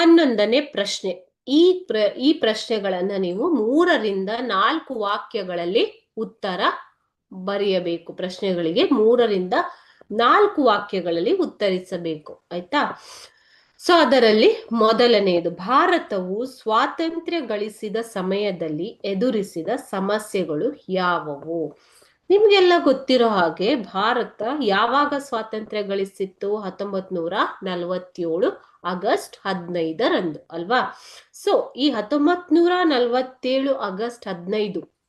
ಹನ್ನೊಂದನೇ ಪ್ರಶ್ನೆ. ಈ ಪ್ರ, ಈ ಪ್ರಶ್ನೆಗಳನ್ನ ನೀವು ಮೂರರಿಂದ ನಾಲ್ಕು ವಾಕ್ಯಗಳಲ್ಲಿ ಉತ್ತರ ಬರೆಯಬೇಕು. ಪ್ರಶ್ನೆಗಳಿಗೆ ಮೂರರಿಂದ ನಾಲ್ಕು ವಾಕ್ಯಗಳಲ್ಲಿ ಉತ್ತರಿಸಬೇಕು. ಆಯ್ತಾ? ಸೊ, ಅದರಲ್ಲಿ ಮೊದಲನೆಯದು, ಭಾರತವು ಸ್ವಾತಂತ್ರ್ಯ ಗಳಿಸಿದ ಸಮಯದಲ್ಲಿ ಎದುರಿಸಿದ ಸಮಸ್ಯೆಗಳು ಯಾವುವು? ನಿಮ್ಗೆಲ್ಲ ಗೊತ್ತಿರೋ ಹಾಗೆ ಭಾರತ ಯಾವಾಗ ಸ್ವಾತಂತ್ರ್ಯ ಗಳಿಸಿತ್ತು? ಹತ್ತೊಂಬತ್ ನೂರ ನಲವತ್ತೇಳು ಆಗಸ್ಟ್ ಹದಿನೈದರಂದು ಅಲ್ವಾ? ಸೊ ಈ ಹತ್ತೊಂಬತ್ ನೂರ ನಲವತ್ತೇಳು ಆಗಸ್ಟ್ ಹದಿನೈದು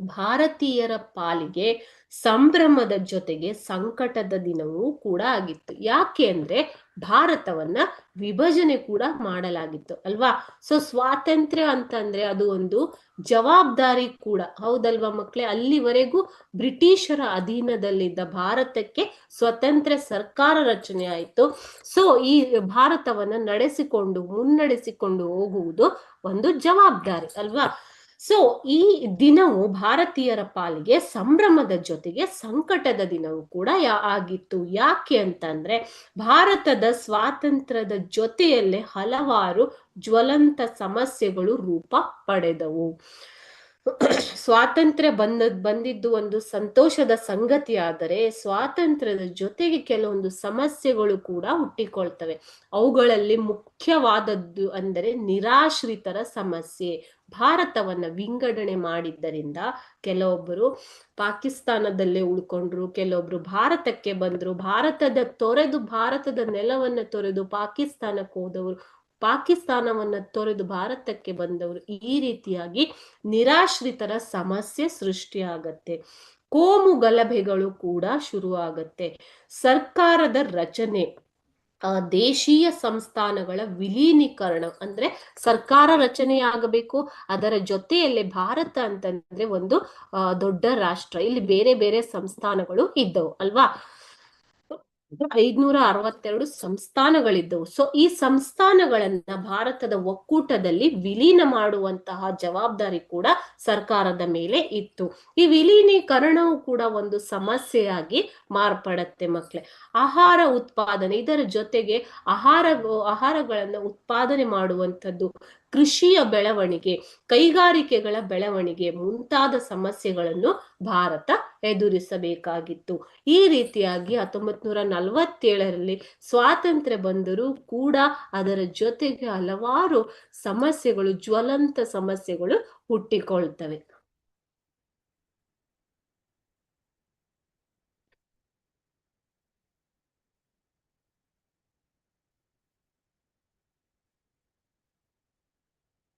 ಭಾರತೀಯರ ಪಾಲಿಗೆ ಸಂಭ್ರಮದ ಜೊತೆಗೆ ಸಂಕಟದ ದಿನವೂ ಕೂಡ ಆಗಿತ್ತು. ಯಾಕೆ ಅಂದ್ರೆ ಭಾರತವನ್ನ ವಿಭಜನೆ ಕೂಡ ಮಾಡಲಾಗಿತ್ತು ಅಲ್ವಾ? ಸೊ ಸ್ವಾತಂತ್ರ್ಯ ಅಂತಂದ್ರೆ ಅದು ಒಂದು ಜವಾಬ್ದಾರಿ ಕೂಡ. ಹೌದಲ್ವಾ ಮಕ್ಳೆ? ಅಲ್ಲಿವರೆಗೂ ಬ್ರಿಟಿಷರ ಅಧೀನದಲ್ಲಿದ್ದ ಭಾರತಕ್ಕೆ ಸ್ವತಂತ್ರ ಸರ್ಕಾರ ರಚನೆ ಆಯಿತು. ಸೊ ಈ ಭಾರತವನ್ನ ನಡೆಸಿಕೊಂಡು ಮುನ್ನಡೆಸಿಕೊಂಡು ಹೋಗುವುದು ಒಂದು ಜವಾಬ್ದಾರಿ ಅಲ್ವಾ? ಸೊ ಈ ದಿನವು ಭಾರತೀಯರ ಪಾಲಿಗೆ ಸಂಭ್ರಮದ ಜೊತೆಗೆ ಸಂಕಟದ ದಿನವೂ ಕೂಡ ಆಗಿತ್ತು. ಯಾಕೆ ಅಂತಂದ್ರೆ, ಭಾರತದ ಸ್ವಾತಂತ್ರ್ಯದ ಜೊತೆಯಲ್ಲೇ ಹಲವಾರು ಜ್ವಲಂತ ಸಮಸ್ಯೆಗಳು ರೂಪ ಪಡೆದವು. ಸ್ವಾತಂತ್ರ್ಯ ಬಂದ, ಬಂದಿದ್ದು ಒಂದು ಸಂತೋಷದ ಸಂಗತಿ ಆದರೆ ಸ್ವಾತಂತ್ರ್ಯದ ಜೊತೆಗೆ ಕೆಲವೊಂದು ಸಮಸ್ಯೆಗಳು ಕೂಡ ಹುಟ್ಟಿಕೊಳ್ತವೆ. ಅವುಗಳಲ್ಲಿ ಮುಖ್ಯವಾದದ್ದು ಅಂದರೆ ನಿರಾಶ್ರಿತರ ಸಮಸ್ಯೆ. ಭಾರತವನ್ನ ವಿಂಗಡಣೆ ಮಾಡಿದ್ದರಿಂದ ಕೆಲವೊಬ್ಬರು ಪಾಕಿಸ್ತಾನದಲ್ಲೇ ಉಳ್ಕೊಂಡ್ರು, ಕೆಲವೊಬ್ರು ಭಾರತಕ್ಕೆ ಬಂದ್ರು, ಭಾರತದ ತೊರೆದು, ಭಾರತದ ನೆಲವನ್ನ ತೊರೆದು ಪಾಕಿಸ್ತಾನಕ್ಕೆ ಹೋದವರು ಪಾಕಿಸ್ತಾನವನ್ನ ತೊರೆದು ಭಾರತಕ್ಕೆ ಬಂದವರು ಈ ರೀತಿಯಾಗಿ ನಿರಾಶ್ರಿತರ ಸಮಸ್ಯೆ ಸೃಷ್ಟಿಯಾಗತ್ತೆ. ಕೋಮು ಗಲಭೆಗಳು ಕೂಡ ಶುರುವಾಗತ್ತೆ. ಸರ್ಕಾರದ ರಚನೆ ದೇಶೀಯ ಸಂಸ್ಥಾನಗಳ ವಿಲೀನೀಕರಣ ಅಂದ್ರೆ ಸರ್ಕಾರ ರಚನೆಯಾಗಬೇಕು, ಅದರ ಜೊತೆಯಲ್ಲೇ ಭಾರತ ಅಂತಂದ್ರೆ ಒಂದು ದೊಡ್ಡ ರಾಷ್ಟ್ರ. ಇಲ್ಲಿ ಬೇರೆ ಬೇರೆ ಸಂಸ್ಥಾನಗಳು ಇದ್ದವು, ಅಲ್ವಾ? ಐದ್ನೂರ ಅರವತ್ತೆರಡು ಸಂಸ್ಥಾನಗಳಿದ್ದವು. ಸೊ ಈ ಸಂಸ್ಥಾನಗಳನ್ನ ಭಾರತದ ಒಕ್ಕೂಟದಲ್ಲಿ ವಿಲೀನ ಮಾಡುವಂತಹ ಜವಾಬ್ದಾರಿ ಕೂಡ ಸರ್ಕಾರದ ಮೇಲೆ ಇತ್ತು. ಈ ವಿಲೀನೀಕರಣವು ಕೂಡ ಒಂದು ಸಮಸ್ಯೆಯಾಗಿ ಮಾರ್ಪಡತ್ತೆ ಮಕ್ಳೆ. ಆಹಾರ ಉತ್ಪಾದನೆ, ಇದರ ಜೊತೆಗೆ ಆಹಾರ ಆಹಾರಗಳನ್ನ ಉತ್ಪಾದನೆ ಮಾಡುವಂಥದ್ದು ಕೃಷಿಯ ಬೆಳವಣಿಗೆ, ಕೈಗಾರಿಕೆಗಳ ಬೆಳವಣಿಗೆ ಮುಂತಾದ ಸಮಸ್ಯೆಗಳನ್ನು ಭಾರತ ಎದುರಿಸಬೇಕಾಗಿತ್ತು. ಈ ರೀತಿಯಾಗಿ ಹತ್ತೊಂಬತ್ ನೂರ ನಲವತ್ತೇಳರಲ್ಲಿ ಸ್ವಾತಂತ್ರ್ಯ ಬಂದರೂ ಕೂಡ ಅದರ ಜೊತೆಗೆ ಹಲವಾರು ಸಮಸ್ಯೆಗಳು, ಜ್ವಲಂತ ಸಮಸ್ಯೆಗಳು ಹುಟ್ಟಿಕೊಳ್ತವೆ.